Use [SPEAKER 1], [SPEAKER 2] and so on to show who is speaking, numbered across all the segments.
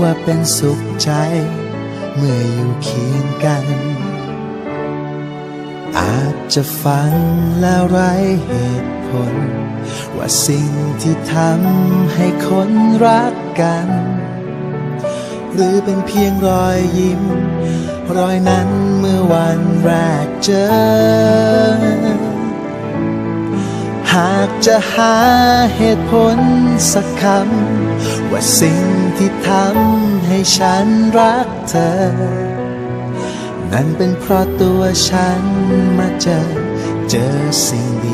[SPEAKER 1] ว่าเป็นสุขใจ เมื่ออยู่เคียงกัน อาจจะฟังแล้วไร้เหตุผล ว่าสิ่งที่ทำให้คนรักกัน หรือเป็นเพียงรอยยิ้ม รอยนั้นเมื่อวันแรกเจอหากจะหาเหตุผลสักคำ ว่าสิ่งที่ทำให้ฉันรักเธอ นั่นเป็นเพราะตัวฉันมาเจอ เจอสิ่งดี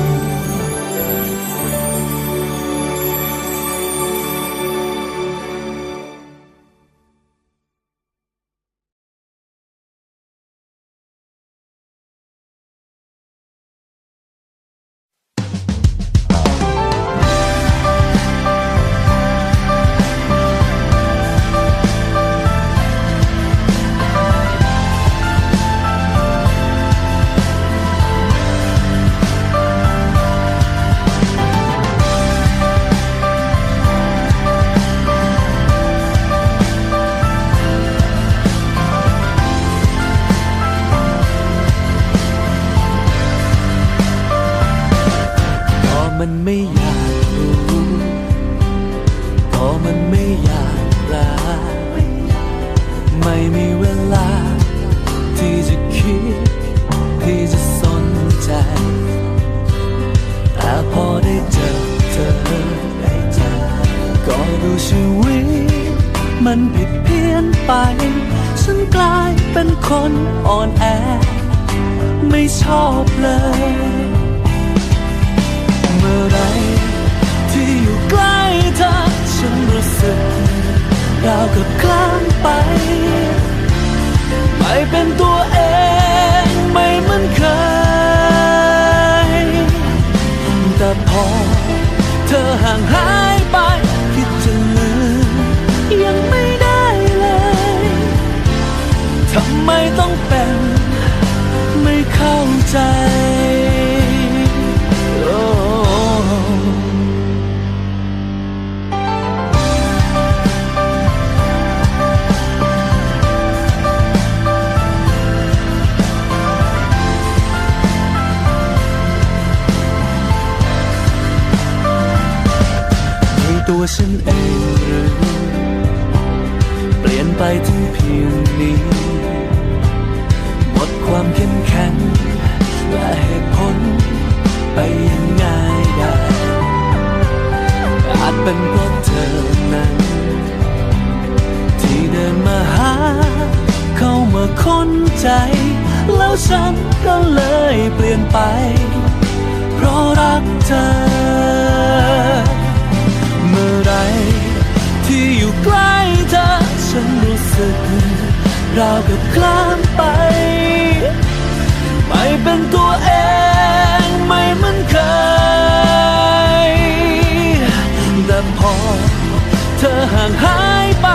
[SPEAKER 2] ไปถึงเพียงนี้ หมดความเข้มแข็ง และเหตุผลไปยังไงได้
[SPEAKER 3] จเป็นเพราะเธอนั้น ที่เดินมาหา เข้ามาค้นใจ แล้วฉันก็เลยเปลี่ยนไป เพราะรักเธอ เมื่อไรที่อยู่ใกล้ ฉันรู้สึกราวกับคลานไป ไม่เป็นตัวเองไม่เหมือนเคยแต่พอเธอห่างหายไป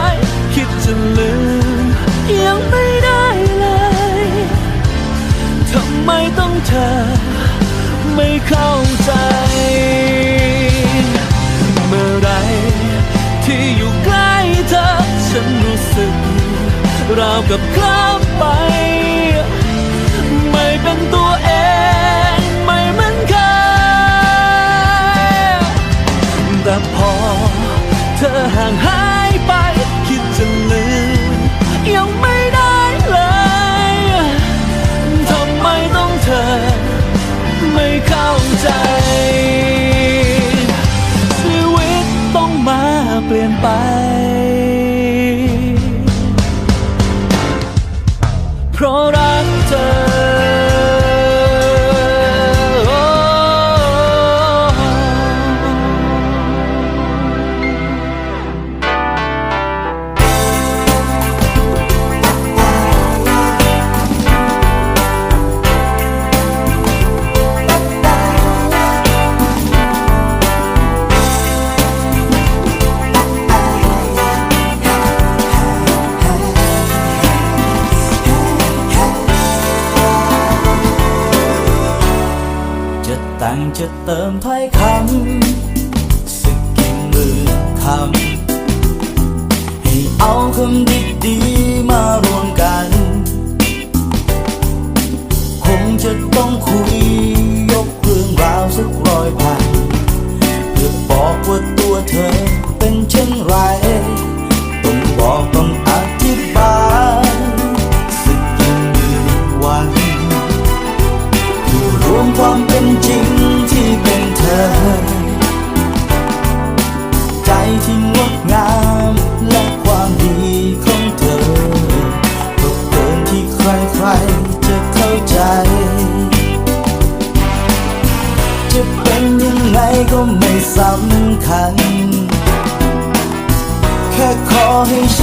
[SPEAKER 3] เอ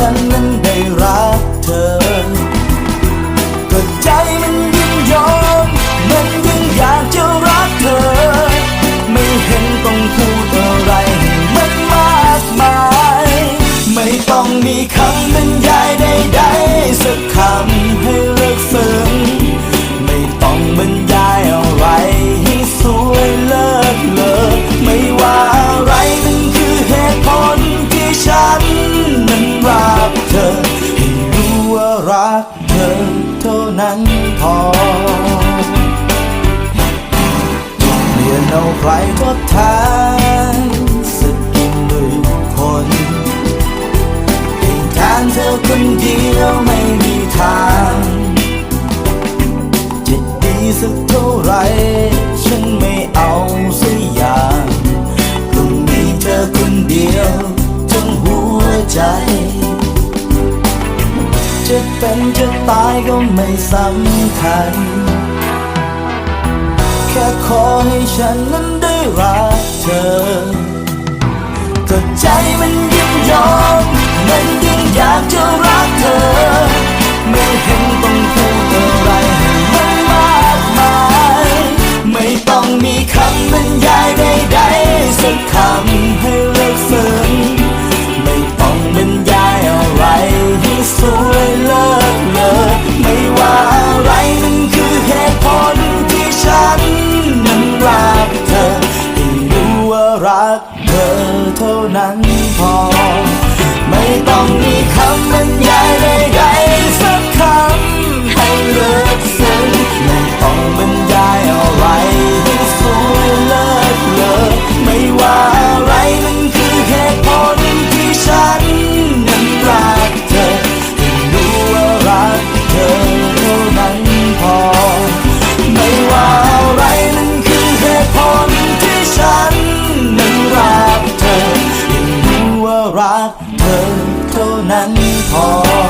[SPEAKER 3] ฉันนั้นได้รักเธอ
[SPEAKER 4] ก็ใจมันยิ่งยอม มันยิ่งอยากจะรักเธอ ไม่เห็นต้องพูดอะไรมันมากมาย ไม่ต้องมีคำบรรยาย ใครทดแทนสักกี่หมื่นคนให้แทนเธอคนเดียวไม่มีทางจะดีสักเท่าไร ฉันไม่เอาสักอย่างคงมีเธอคนเดียวทั้งหัวใจ จะเป็นจะตายก็ไม่สำคัญ ขอให้ฉันนั้นได้รักเธอก็ใจมันยิ่งยอมมันยิ่งอยากจะรักเธอ ไม่เห็นต้องพูดอะไรให้มันมากมาย ไม่ต้องมีคำบรรยายใดๆสักคำให้เลิกซึ้งไ Oh.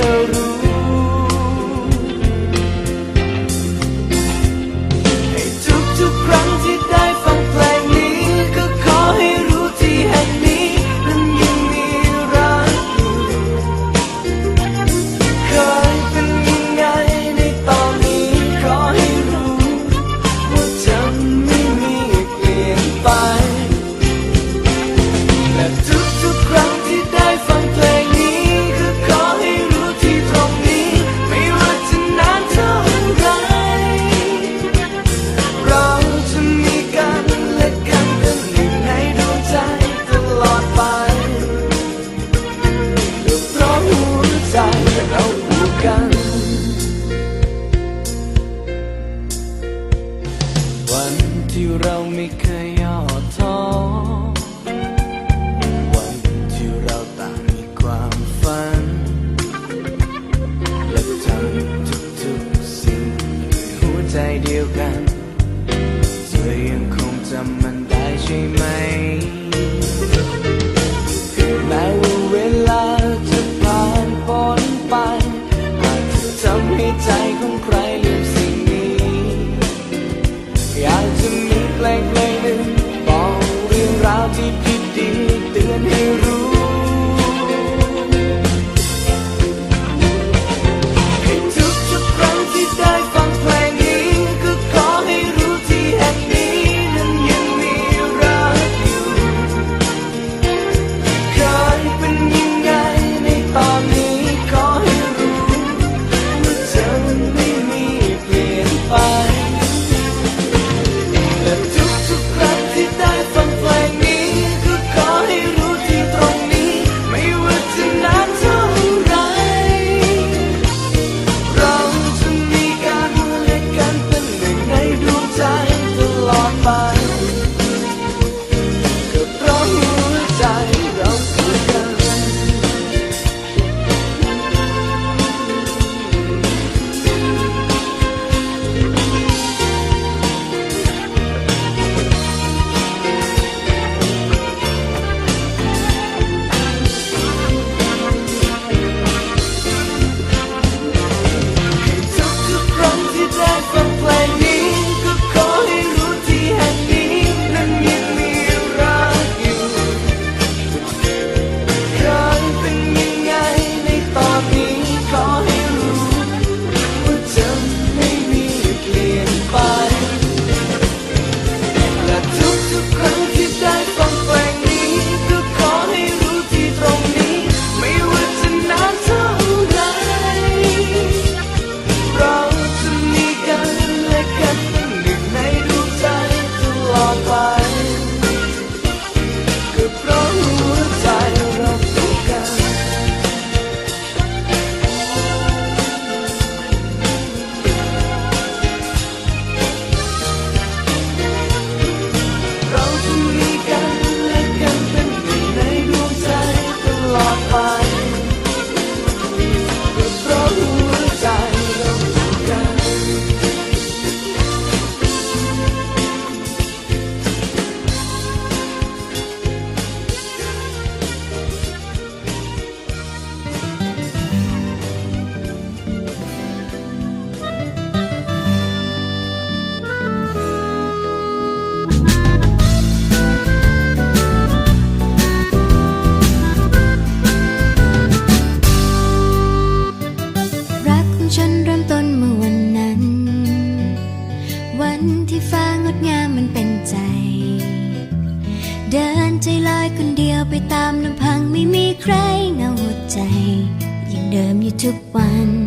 [SPEAKER 4] น ทุกวั
[SPEAKER 2] น